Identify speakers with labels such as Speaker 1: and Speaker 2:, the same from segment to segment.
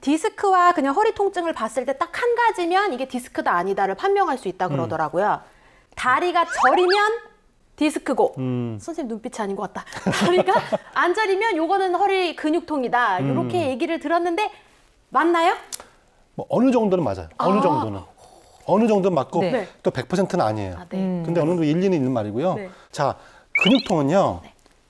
Speaker 1: 디스크와 그냥 허리 통증을 봤을 때 딱 한 가지면 이게 디스크다 아니다를 판명할 수 있다 그러더라고요. 다리가 저리면 디스크고
Speaker 2: 음.
Speaker 1: 선생님 눈빛이 아닌 것 같다. 다리가 안 저리면 요거는 허리 근육통이다.
Speaker 2: 음.
Speaker 1: 이렇게 얘기를 들었는데 맞나요?
Speaker 2: 뭐 어느 정도는 맞아요. 어느
Speaker 1: 아.
Speaker 2: 정도는. 어느 정도는 맞고
Speaker 3: 네.
Speaker 1: 네.
Speaker 2: 또 100%는 아니에요.
Speaker 1: 아, 네.
Speaker 3: 음.
Speaker 2: 근데 어느 정도 일리는 있는 말이고요.
Speaker 1: 네.
Speaker 2: 자, 근육통은요.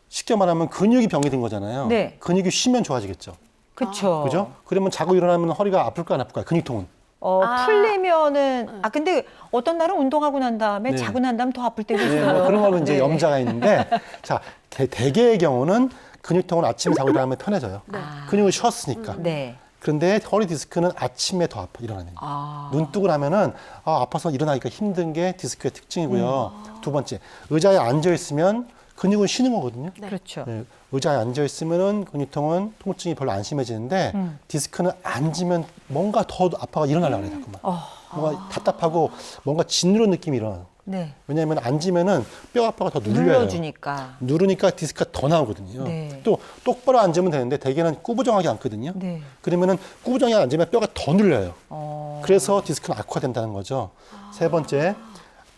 Speaker 2: 쉽게 말하면 근육이 병이 된 거잖아요.
Speaker 3: 네.
Speaker 2: 근육이 쉬면 좋아지겠죠.
Speaker 3: 그렇죠.
Speaker 2: 그죠? 그러면 자고 일어나면 허리가 아플까 안 아플까? 근육통은.
Speaker 3: 어,
Speaker 1: 아.
Speaker 3: 풀리면은 아 근데 어떤 날은 운동하고 난 다음에
Speaker 2: 네.
Speaker 3: 자고 난 다음 더 아플 때도
Speaker 2: 네,
Speaker 3: 있어요.
Speaker 2: 뭐 그런 거는 이제
Speaker 3: 네.
Speaker 2: 염자가 있는데 자, 대, 대개의 경우는 근육통은 아침에 자고 일어나면 편해져요.
Speaker 3: 아.
Speaker 2: 근육을 쉬었으니까.
Speaker 3: 네.
Speaker 2: 그런데 허리 디스크는 아침에 더 아파 일어나는 거예요.
Speaker 3: 아.
Speaker 2: 눈 뜨고 나면은 아, 아파서 일어나기가 힘든 게 디스크의 특징이고요.
Speaker 3: 음.
Speaker 2: 두 번째, 의자에 앉아 있으면 근육은 쉬는 거거든요.
Speaker 1: 네.
Speaker 3: 그렇죠.
Speaker 2: 네, 의자에 앉아 있으면은 근육통은 통증이 별로 안 심해지는데
Speaker 3: 음.
Speaker 2: 디스크는 앉으면 뭔가 더 아파가 일어나려고 그래요, 자꾸만.
Speaker 3: 어.
Speaker 2: 뭔가 답답하고 뭔가 짓누른 느낌이 일어나요.
Speaker 3: 네.
Speaker 2: 왜냐하면 앉으면은 뼈 아파가 더 눌려요.
Speaker 3: 눌러주니까.
Speaker 2: 누르니까 디스크가 더 나오거든요.
Speaker 3: 네.
Speaker 2: 또 똑바로 앉으면 되는데 대개는 꾸부정하게 앉거든요.
Speaker 3: 네.
Speaker 2: 그러면은 꾸부정하게 앉으면 뼈가 더 눌려요.
Speaker 3: 어.
Speaker 2: 그래서 디스크는 악화된다는 거죠. 세 번째,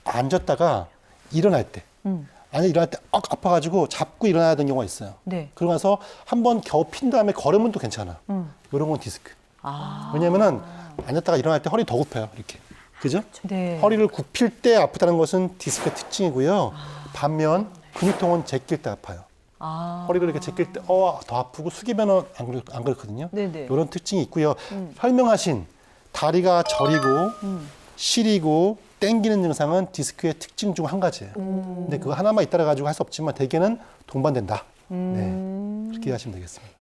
Speaker 2: 앉았다가 일어날 때.
Speaker 3: 음.
Speaker 2: 아니 일어날 때 억 아파가지고 잡고 일어나야 되는 경우가 있어요.
Speaker 3: 네.
Speaker 2: 그러고 나서 한 번 겨우 핀 다음에 걸으면 또 괜찮아.
Speaker 3: 음.
Speaker 2: 이런 건 디스크.
Speaker 3: 아.
Speaker 2: 왜냐면은 앉았다가 일어날 때 허리 더 굽혀요. 이렇게. 그죠?
Speaker 3: 네.
Speaker 2: 허리를 굽힐 때 아프다는 것은 디스크의 특징이고요. 반면 근육통은 제낄 때 아파요.
Speaker 3: 아.
Speaker 2: 허리를 이렇게 제낄 때, 어, 더 아프고 숙이면은 안, 그렇, 안 그렇거든요.
Speaker 3: 네네.
Speaker 2: 이런 특징이 있고요.
Speaker 3: 음.
Speaker 2: 설명하신 다리가 저리고
Speaker 3: 음.
Speaker 2: 시리고 땡기는 증상은 디스크의 특징 중 한 가지예요.
Speaker 3: 음.
Speaker 2: 근데 그거 하나만 있다라 가지고 할 수 없지만 대개는 동반된다.
Speaker 3: 음.
Speaker 2: 네. 그렇게 하시면 되겠습니다.